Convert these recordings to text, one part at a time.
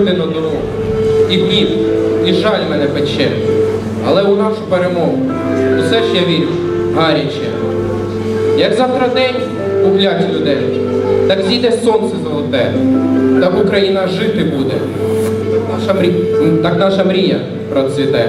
на дорогу. І гнів, і жаль мене пече. Але у нашу перемогу усе ж я вірю, гаряче. Як завтра день гублять людей, так зійде сонце золоте, так Україна жити буде. Наша, мрі... так наша мрія процвіте.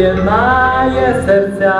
єднає серця.